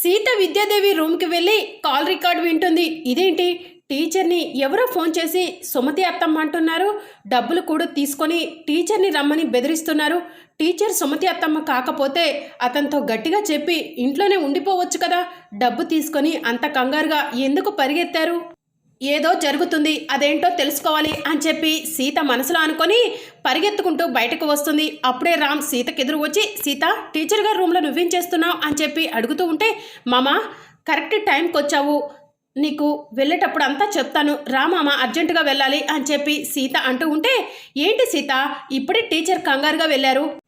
సీత విద్యాదేవి రూమ్కి వెళ్ళి call record వింటుంది. ఇదేంటి? టీచర్ని ఎవరో ఫోన్ చేసి సుమతి అత్తమ్మ అంటున్నారు. డబ్బులు కూడా తీసుకొని టీచర్ని రమ్మని బెదిరిస్తున్నారు. టీచర్ సుమతి అత్తమ్మ కాకపోతే అతనితో గట్టిగా చెప్పి ఇంట్లోనే ఉండిపోవచ్చు కదా. డబ్బు తీసుకొని అంత కంగారుగా ఎందుకు పరిగెత్తారు? ఏదో జరుగుతుంది అదేంటో తెలుసుకోవాలి అని చెప్పి సీత మనసులో అనుకొని పరిగెత్తుకుంటూ బయటకు వస్తుంది. అప్పుడే రామ్ సీతకు ఎదురు వచ్చి సీత టీచర్ గారి రూమ్లో నువ్వేం చేస్తున్నావు? అని చెప్పి అడుగుతూ ఉంటే మామ కరెక్ట్ టైంకి వచ్చావు. నీకు వెళ్ళేటప్పుడు అంతా చెప్తాను. రా మామ అర్జెంటుగా వెళ్ళాలి అని చెప్పి సీత అంటూ ఉంటే ఏంటి సీత ఇప్పుడే టీచర్ కంగారుగా వెళ్ళారు.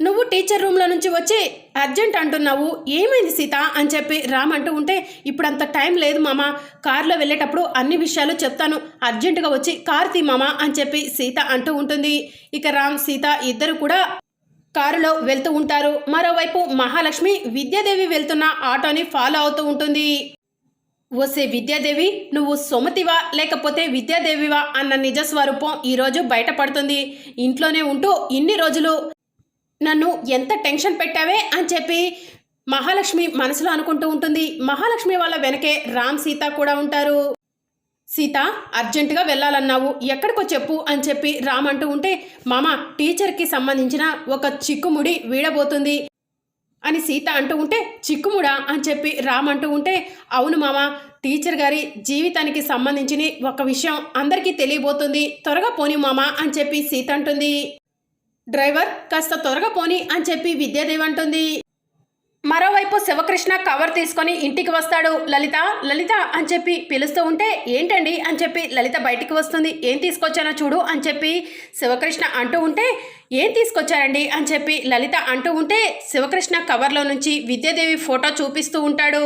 నువ్వు టీచర్ రూమ్లో నుంచి వచ్చి అర్జెంట్ అంటున్నావు ఏమైంది సీత అని చెప్పి రామ్ అంటూ ఉంటే ఇప్పుడు అంత టైం లేదు మామ కారులో వెళ్ళేటప్పుడు అన్ని విషయాలు చెప్తాను అర్జెంటుగా వచ్చి కారు తీ మామ అని చెప్పి సీత అంటూ ఉంటుంది. ఇక రామ్ సీత ఇద్దరు కూడా కారులో వెళ్తూ ఉంటారు. మరోవైపు మహాలక్ష్మి విద్యాదేవి వెళ్తున్న ఆటోని ఫాలో అవుతూ ఉంటుంది. వసే విద్యాదేవి నువ్వు సుమతివా లేకపోతే విద్యాదేవివా అన్న నిజ స్వరూపం ఈరోజు బయటపడుతుంది. ఇంట్లోనే ఉంటూ ఇన్ని రోజులు నన్ను ఎంత టెన్షన్ పెట్టావే అని చెప్పి మహాలక్ష్మి మనసులో అనుకుంటూ ఉంటుంది. మహాలక్ష్మి వాళ్ళ వెనకే రామ్ సీత కూడా ఉంటారు. సీత అర్జెంటుగా వెళ్ళాలన్నావు. ఎక్కడికో చెప్పు అని చెప్పి రామ్ అంటూ ఉంటే మామ టీచర్కి సంబంధించిన ఒక చిక్కుముడి వీడబోతుంది అని సీత అంటూ ఉంటే చిక్కుముడా? అని చెప్పి రామ్ అంటూ ఉంటే అవును మామ టీచర్ గారి జీవితానికి సంబంధించిన ఒక విషయం అందరికీ తెలియబోతుంది. త్వరగా పోని మామ అని చెప్పి సీత అంటుంది. డ్రైవర్ కాస్త త్వరగా పోని అని చెప్పి విద్యాదేవి అంటుంది. మరోవైపు శివకృష్ణ కవర్ తీసుకొని ఇంటికి వస్తాడు. లలిత లలిత అని చెప్పి పిలుస్తూ ఉంటే ఏంటండి? అని చెప్పి లలిత బయటికి వస్తుంది. ఏం తీసుకొచ్చానో చూడు అని చెప్పి శివకృష్ణ అంటూ ఉంటే ఏం తీసుకొచ్చారండి? అని చెప్పి లలిత అంటూ ఉంటే శివకృష్ణ కవర్లో నుంచి విద్యాదేవి ఫోటో చూపిస్తూ ఉంటాడు.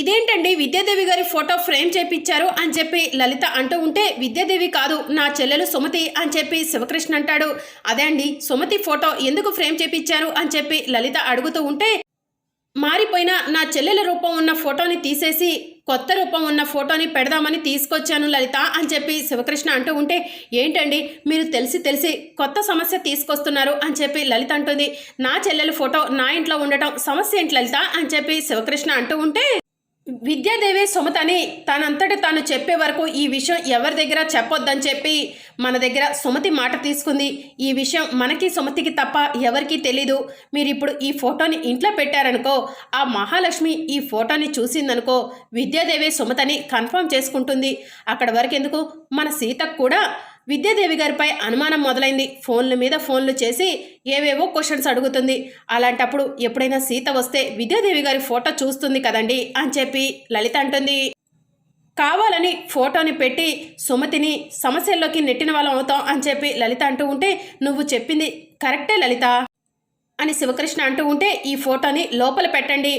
ఇదేంటండి? విద్యాదేవి గారి ఫోటో ఫ్రేమ్ చేపించారు అని చెప్పి లలిత అంటూ ఉంటే విద్యాదేవి కాదు నా చెల్లెలు సుమతి అని చెప్పి శివకృష్ణ అంటాడు. అదే అండి సుమతి ఫోటో ఎందుకు ఫ్రేమ్ చేపించారు అని చెప్పి లలిత అడుగుతూ ఉంటే మారిపోయిన నా చెల్లెల రూపం ఉన్న ఫోటోని తీసేసి కొత్త రూపం ఉన్న ఫోటోని పెడదామని తీసుకొచ్చాను లలిత అని చెప్పి శివకృష్ణ అంటూ ఉంటే ఏంటండి? మీరు తెలిసి తెలిసి కొత్త సమస్య తీసుకొస్తున్నారు అని చెప్పి లలిత అంటుంది. నా చెల్లెల ఫోటో నా ఇంట్లో ఉండటం సమస్య ఏంటి లలిత? అని చెప్పి శివకృష్ణ అంటూ ఉంటే విద్యాదేవి సుమతని తనంతట తాను చెప్పే వరకు ఈ విషయం ఎవరి దగ్గర చెప్పొద్దని చెప్పి మన దగ్గర సుమతి మాట తీసుకుంది. ఈ విషయం మనకి సుమతికి తప్ప ఎవరికీ తెలీదు. మీరు ఇప్పుడు ఈ ఫోటోని ఇంట్లో పెట్టారనుకో ఆ మహాలక్ష్మి ఈ ఫోటోని చూసిందనుకో విద్యాదేవి సుమతని కన్ఫర్మ్ చేసుకుంటుంది. అక్కడ వరకు ఎందుకు మన సీతకు కూడా విద్యాదేవి గారిపై అనుమానం మొదలైంది. ఫోన్ల మీద ఫోన్లు చేసి ఏవేవో క్వశ్చన్స్ అడుగుతుంది. అలాంటప్పుడు ఎప్పుడైనా సీత వస్తే విద్యాదేవి గారి ఫోటో చూస్తుంది కదండి అని చెప్పి లలిత అంటుంది. కావాలని ఫోటోని పెట్టి సుమతిని సమస్యల్లోకి నెట్టిన వాళ్ళం అవుతాం అని చెప్పి లలిత అంటూ ఉంటే నువ్వు చెప్పింది కరెక్టే లలిత అని శివకృష్ణ అంటూ ఉంటే ఈ ఫోటోని లోపల పెట్టండి.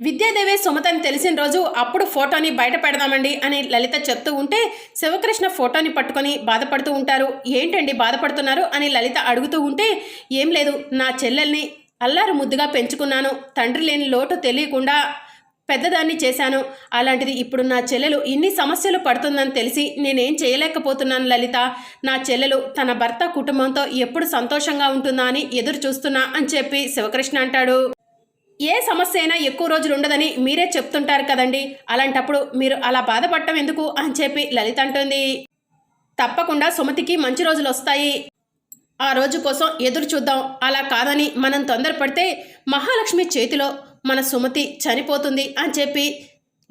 విద్యాదేవి సుమతని తెలిసిన రోజు అప్పుడు ఫోటోని బయట పెడదామండి అని లలిత చెప్తూ ఉంటే శివకృష్ణ ఫోటోని పట్టుకొని బాధపడుతూ ఉంటారు. ఏంటండి బాధపడుతున్నారు అని లలిత అడుగుతూ ఉంటే ఏం లేదు నా చెల్లెల్ని అల్లారు ముద్దుగా పెంచుకున్నాను. తండ్రి లేని లోటు తెలియకుండా పెద్దదాన్ని చేశాను. అలాంటిది ఇప్పుడు నా చెల్లెలు ఇన్ని సమస్యలు పడుతుందని తెలిసి నేనేం చేయలేకపోతున్నాను లలిత. నా చెల్లెలు తన భర్త కుటుంబంతో ఎప్పుడు సంతోషంగా ఉంటుందా అని ఎదురు చూస్తున్నా అని చెప్పి శివకృష్ణ అంటాడు. ఏ సమస్య అయినా ఎక్కువ రోజులు ఉండదని మీరే చెప్తుంటారు కదండి. అలాంటప్పుడు మీరు అలా బాధపడటం ఎందుకు అని చెప్పి లలిత అంటుంది. తప్పకుండా సుమతికి మంచి రోజులు వస్తాయి. ఆ రోజు కోసం ఎదురు చూద్దాం. అలా కాదని మనం తొందరపడితే మహాలక్ష్మి చేతిలో మన సుమతి చనిపోతుంది అని చెప్పి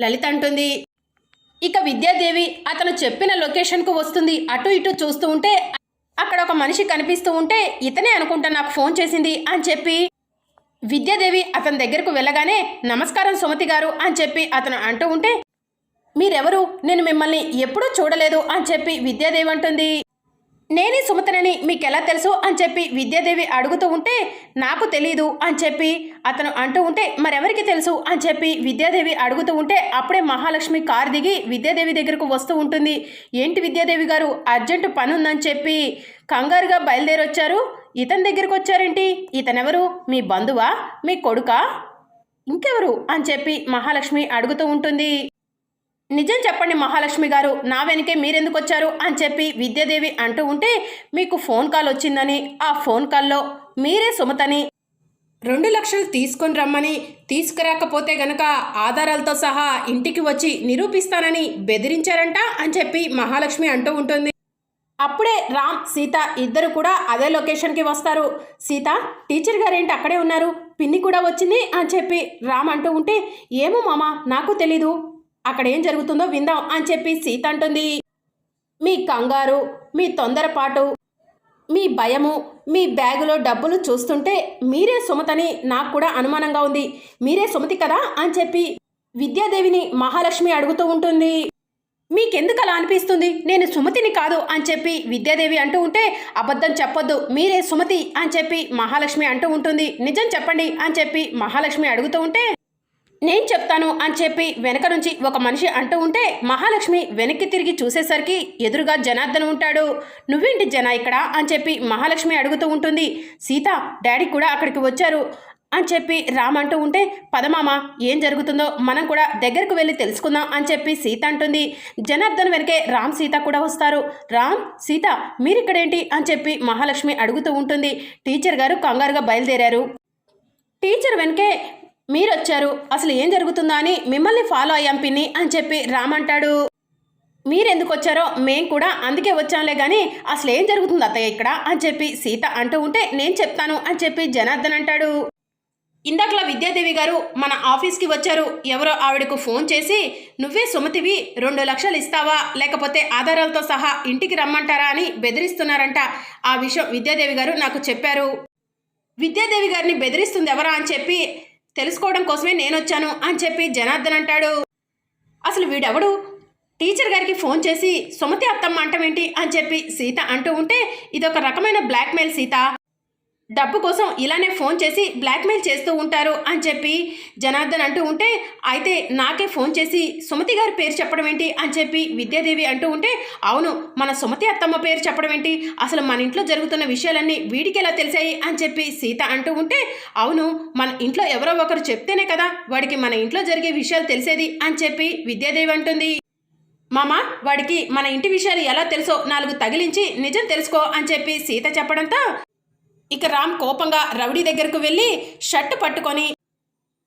లలిత అంటుంది. ఇక విద్యాదేవి అతను చెప్పిన లొకేషన్కు వస్తుంది. అటు ఇటు చూస్తూ ఉంటే అక్కడ ఒక మనిషి కనిపిస్తూ ఉంటే ఇతనే అనుకుంటా నాకు ఫోన్ చేసింది అని చెప్పి విద్యాదేవి అతని దగ్గరకు వెళ్ళగానే నమస్కారం సుమతి గారు అని చెప్పి అతను అంటూ ఉంటే మీరెవరు? నేను మిమ్మల్ని ఎప్పుడూ చూడలేదు అని చెప్పి విద్యాదేవి అంటుంది. నేనే సుమతనని మీకెలా తెలుసు? అని చెప్పి విద్యాదేవి అడుగుతూ ఉంటే నాకు తెలీదు అని చెప్పి అతను అంటూ ఉంటే మరెవరికి తెలుసు? అని చెప్పి విద్యాదేవి అడుగుతూ ఉంటే అప్పుడే మహాలక్ష్మి కారు దిగి విద్యాదేవి దగ్గరకు వస్తూ ఉంటుంది. ఏంటి విద్యాదేవి గారు అర్జెంటు పని ఉందని చెప్పి కంగారుగా బయలుదేరొచ్చారు? ఇతని దగ్గరికి వచ్చారేంటి? ఇతనెవరు? మీ బంధువా? మీ కొడుకా? ఇంకెవరు? అని చెప్పి మహాలక్ష్మి అడుగుతూ ఉంటుంది. నిజం చెప్పండి మహాలక్ష్మి గారు నా వెనకే మీరెందుకు వచ్చారు? అని చెప్పి విద్యాదేవి అంటూ ఉంటే మీకు ఫోన్ కాల్ వచ్చిందని. ఆ ఫోన్ కాల్లో మీరే సుమతని రెండు లక్షలు తీసుకొని రమ్మని తీసుకురాకపోతే గనక ఆధారాలతో సహా ఇంటికి వచ్చి నిరూపిస్తానని బెదిరించారంట అని చెప్పి మహాలక్ష్మి అంటూ ఉంటుంది. అప్పుడే రామ్ సీత ఇద్దరు కూడా అదే లొకేషన్కి వస్తారు. సీత టీచర్ గారేంటి అక్కడే ఉన్నారు? పిన్ని కూడా వచ్చింది అని చెప్పి రామ్ అంటూ ఉంటే ఏమో మామ నాకు తెలీదు. అక్కడ ఏం జరుగుతుందో విందాం అని చెప్పి సీత అంటుంది. మీ కంగారు మీ తొందరపాటు మీ భయము మీ బ్యాగులో డబ్బులు చూస్తుంటే మీరే సుమతని నాకు కూడా అనుమానంగా ఉంది. మీరే సుమతి కదా? అని చెప్పి విద్యాదేవిని మహాలక్ష్మి అడుగుతూ ఉంటుంది. మీకెందుకు అలా అనిపిస్తుంది? నేను సుమతిని కాదు అని చెప్పి విద్యాదేవి అంటూ ఉంటే అబద్ధం చెప్పొద్దు మీరే సుమతి అని చెప్పి మహాలక్ష్మి అంటూ ఉంటుంది. నిజం చెప్పండి అని చెప్పి మహాలక్ష్మి అడుగుతూ ఉంటే నేను చెప్తాను అని చెప్పి వెనక నుంచి ఒక మనిషి అంటూ ఉంటే మహాలక్ష్మి వెనక్కి తిరిగి చూసేసరికి ఎదురుగా జనార్దన్ ఉంటాడు. నువ్వేంటి జనా ఇక్కడ? అని చెప్పి మహాలక్ష్మి అడుగుతూ ఉంటుంది. సీత డాడీ కూడా అక్కడికి వచ్చారు. అని చెప్పి రామ్ అంటూ ఉంటే పదమామ ఏం జరుగుతుందో మనం కూడా దగ్గరకు వెళ్ళి తెలుసుకుందాం అని చెప్పి సీత అంటుంది. జనార్దన్ వెనకే రామ్ సీత కూడా వస్తారు. రామ్ సీత మీరిక్కడేంటి? అని చెప్పి మహాలక్ష్మి అడుగుతూ ఉంటుంది. టీచర్ గారు కంగారుగా బయలుదేరారు. టీచర్ వెనకే మీరొచ్చారు. అసలు ఏం జరుగుతుందో అని మిమ్మల్ని ఫాలో అయ్యాం పిన్ని అని చెప్పి రామ్ అంటాడు. మీరెందుకు వచ్చారో మేం కూడా అందుకే వచ్చాంలే కానీ అసలు ఏం జరుగుతుంది అత్తయ్య ఇక్కడ? అని చెప్పి సీత అంటూ ఉంటే నేను చెప్తాను అని చెప్పి జనార్దన్ అంటాడు. ఇందాకలా విద్యాదేవి గారు మన ఆఫీస్కి వచ్చారు. ఎవరో ఆవిడకు ఫోన్ చేసి నువ్వే సుమతివి రెండు లక్షలు ఇస్తావా? లేకపోతే ఆధారాలతో సహా ఇంటికి రమ్మంటారా? అని బెదిరిస్తున్నారంట. ఆ విషయం విద్యాదేవి గారు నాకు చెప్పారు. విద్యాదేవి గారిని బెదిరిస్తుంది ఎవరా? అని చెప్పి తెలుసుకోవడం కోసమే నేను వచ్చాను అని చెప్పి జనార్దన్ అంటాడు. అసలు వీడెవడు? టీచర్ గారికి ఫోన్ చేసి సుమతి అత్తమ్మ అంటమేంటి అని చెప్పి సీత అంటూ ఉంటే ఇదొక రకమైన బ్లాక్మెయిల్ సీత. డబ్బు కోసం ఇలానే ఫోన్ చేసి బ్లాక్మెయిల్ చేస్తూ ఉంటారు అని చెప్పి జనార్దన్ అంటూ ఉంటే అయితే నాకే ఫోన్ చేసి సుమతి గారి పేరు చెప్పడం ఏంటి? అని చెప్పి విద్యాదేవి అంటూ ఉంటే అవును మన సుమతి అత్తమ్మ పేరు చెప్పడం ఏంటి? అసలు మన ఇంట్లో జరుగుతున్న విషయాలన్నీ వీడికి ఎలా తెలిసాయి? అని చెప్పి సీత అంటూ ఉంటే అవును మన ఇంట్లో ఎవరో ఒకరు చెప్తేనే కదా వాడికి మన ఇంట్లో జరిగే విషయాలు తెలిసేది? అని చెప్పి విద్యాదేవి అంటుంది. మామ వాడికి మన ఇంటి విషయాలు ఎలా తెలుసో నాలుగు తగిలించి నిజం తెలుసుకో అని చెప్పి సీత చెప్పడంతో ఇక రామ్ కోపంగా రౌడీ దగ్గరకు వెళ్ళి షర్ట్ పట్టుకొని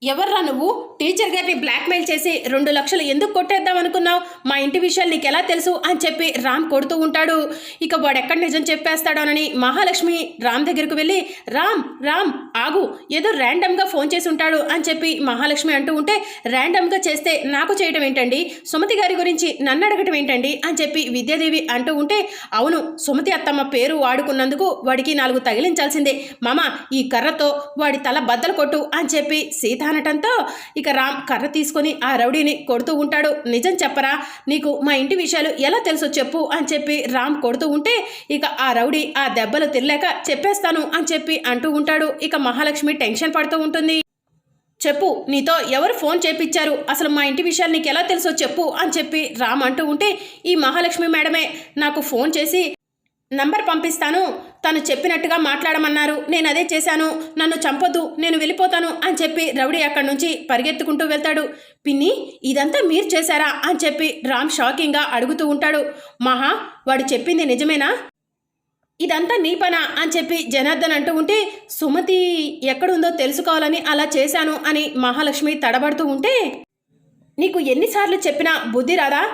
ఎవర్రా నువ్వు? టీచర్ గారిని బ్లాక్మెయిల్ చేసి రెండు లక్షలు ఎందుకు కొట్టేద్దాం అనుకున్నావు? మా ఇంటి విషయాలు నీకు ఎలా తెలుసు? అని చెప్పి రామ్ కొడుతూ ఉంటాడు. ఇక వాడు ఎక్కడ నిజం చెప్పేస్తాడోనని మహాలక్ష్మి రామ్ దగ్గరకు వెళ్ళి రామ్ రామ్ ఆగు. ఏదో ర్యాండమ్గా ఫోన్ చేసి ఉంటాడు అని చెప్పి మహాలక్ష్మి అంటూ ఉంటే ర్యాండమ్గా చేస్తే నాకు చేయడం ఏంటండి? సుమతి గారి గురించి నన్ను అడగటం ఏంటండి? అని చెప్పి విద్యాదేవి అంటూ ఉంటే అవును సుమతి అత్తమ్మ పేరు వాడుకున్నందుకు వాడికి నాలుగు తగిలించాల్సిందే. మామ ఈ కర్రతో వాడి తల బద్దలు కొట్టు అని చెప్పి సీత అనటంతో ఇక రామ్ కర్ర తీసుకొని ఆ రౌడీని కొడుతూ ఉంటాడు. నిజం చెప్పరా? నీకు మా ఇంటి విషయాలు ఎలా తెలుసో చెప్పు అని చెప్పి రామ్ కొడుతూ ఉంటే ఇక ఆ రౌడీ ఆ దెబ్బలు తిరలేక చెప్పేస్తాను అని చెప్పి అంటూ ఉంటాడు. ఇక మహాలక్ష్మి టెన్షన్ పడుతూ ఉంటుంది. చెప్పు నీతో ఎవరు ఫోన్ చేపించారు అసలు మా ఇంటి విషయాలు నీకు ఎలా తెలుసో చెప్పు అని చెప్పి రామ్ అంటూ ఉంటే ఈ మహాలక్ష్మి మేడమే నాకు ఫోన్ చేసి నంబర్ పంపిస్తాను. తను చెప్పినట్టుగా మాట్లాడమన్నారు. నేను అదే చేశాను. నన్ను చంపొద్దు. నేను వెళ్ళిపోతాను అని చెప్పి రౌడీ అక్కడి నుంచి పరిగెత్తుకుంటూ వెళ్తాడు. పిన్ని ఇదంతా మీరు చేశారా? అని చెప్పి రామ్ షాకింగ్గా అడుగుతూ ఉంటాడు. మహా వాడు చెప్పింది నిజమేనా? ఇదంతా నీ పనా? అని చెప్పి జనార్దన్ అంటూ ఉంటే సుమతి ఎక్కడుందో తెలుసుకోవాలని అలా చేశాను అని మహాలక్ష్మి తడబడుతూ ఉంటే నీకు ఎన్నిసార్లు చెప్పినా బుద్ధి రాదా?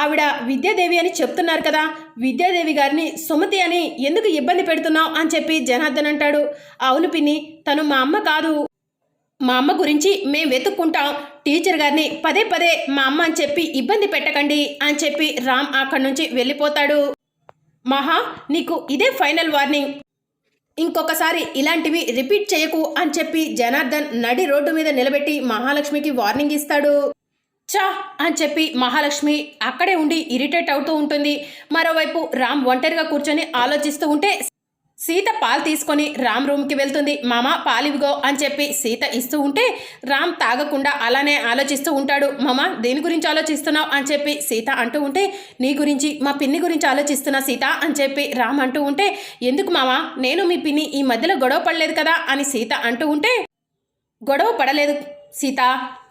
ఆవిడ విద్యాదేవి అని చెప్తున్నారు కదా. విద్యాదేవి గారిని సుమతి అని ఎందుకు ఇబ్బంది పెడుతున్నావు అని చెప్పి జనార్దన్ అంటాడు. అవును పిన్ని తను మా అమ్మ కాదు. మా అమ్మ గురించి మేము వెతుక్కుంటాం. టీచర్ గారిని పదే పదే మా అమ్మ అని చెప్పి ఇబ్బంది పెట్టకండి అని చెప్పి రామ్ అక్కడి నుంచి వెళ్ళిపోతాడు. మహా నీకు ఇదే ఫైనల్ వార్నింగ్. ఇంకొకసారి ఇలాంటివి రిపీట్ చేయకు అని చెప్పి జనార్దన్ నడి రోడ్డు మీద నిలబెట్టి మహాలక్ష్మికి వార్నింగ్ ఇస్తాడు. చా అని చెప్పి మహాలక్ష్మి అక్కడే ఉండి ఇరిటేట్ అవుతూ ఉంటుంది. మరోవైపు రామ్ ఒంటరిగా కూర్చొని ఆలోచిస్తూ ఉంటే సీత పాలు తీసుకొని రామ్ రూమ్కి వెళ్తుంది. మామ పాలివిగో అని చెప్పి సీత ఇస్తూ ఉంటే రామ్ తాగకుండా అలానే ఆలోచిస్తూ ఉంటాడు. మామ దేని గురించి ఆలోచిస్తున్నావు అని చెప్పి సీత అంటూ ఉంటే నీ గురించి మా పిన్ని గురించి ఆలోచిస్తున్నా సీత అని చెప్పి రామ్ అంటూ ఉంటే ఎందుకు మామ నేను మీ పిన్ని ఈ మధ్యలో గొడవ పడలేదు కదా అని సీత అంటూ ఉంటే గొడవ పడలేదు సీత.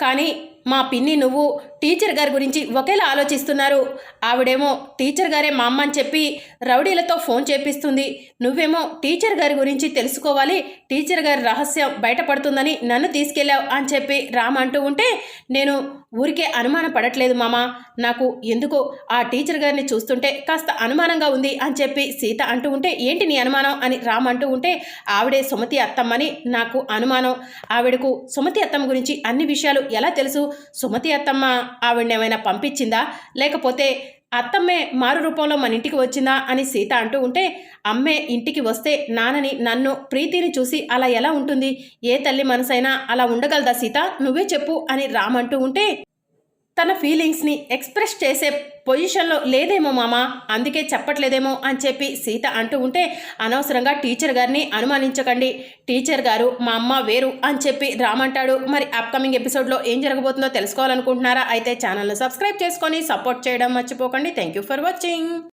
కానీ మా పిన్ని నువ్వు టీచర్ గారి గురించి ఒకేలా ఆలోచిస్తున్నారు. ఆవిడేమో టీచర్ గారే మా అమ్మ అని చెప్పి రౌడీలతో ఫోన్ చేపిస్తుంది. నువ్వేమో టీచర్ గారి గురించి తెలుసుకోవాలి. టీచర్ గారి రహస్యం బయటపడుతుందని నన్ను తీసుకెళ్ళావు అని చెప్పి రామ్ అంటూ ఉంటే నేను ఊరికే అనుమానం పడట్లేదు మామ. నాకు ఎందుకో ఆ టీచర్ గారిని చూస్తుంటే కాస్త అనుమానంగా ఉంది అని చెప్పి సీత అంటూ ఉంటే ఏంటి నీ అనుమానం? అని రామ్ అంటూ ఉంటే ఆవిడే సుమతి అత్తమ్మని నాకు అనుమానం. ఆవిడకు సుమతి అత్తమ్మ గురించి అన్ని విషయాలు ఎలా తెలుసు? సుమతి అత్తమ్మ ఆవిడనేమైనా పంపించిందా? లేకపోతే అత్తమ్మే మారు రూపంలో మన ఇంటికి వచ్చిందా? అని సీత అంటూ ఉంటే అమ్మే ఇంటికి వస్తే నాన్నని నన్ను ప్రీతిని చూసి అలా ఎలా ఉంటుంది? ఏ తల్లి మనసైనా అలా ఉండగలదా సీత? నువ్వే చెప్పు అని రామ్ అంటూ ఉంటే తన ఫీలింగ్స్ని ఎక్స్ప్రెస్ చేసే పొజిషన్లో లేదేమో మామ అందుకే చెప్పట్లేదేమో అని చెప్పి సీత అంటూ ఉంటే అనవసరంగా టీచర్ గారిని అనుమానించకండి. టీచర్ గారు మా అమ్మ వేరు అని చెప్పి రామంటాడు. మరి అప్కమింగ్ ఎపిసోడ్లో ఏం జరగబోతుందో తెలుసుకోవాలనుకుంటున్నారా? అయితే ఛానల్ను సబ్స్క్రైబ్ చేసుకొని సపోర్ట్ చేయడం మర్చిపోకండి. Thank you for watching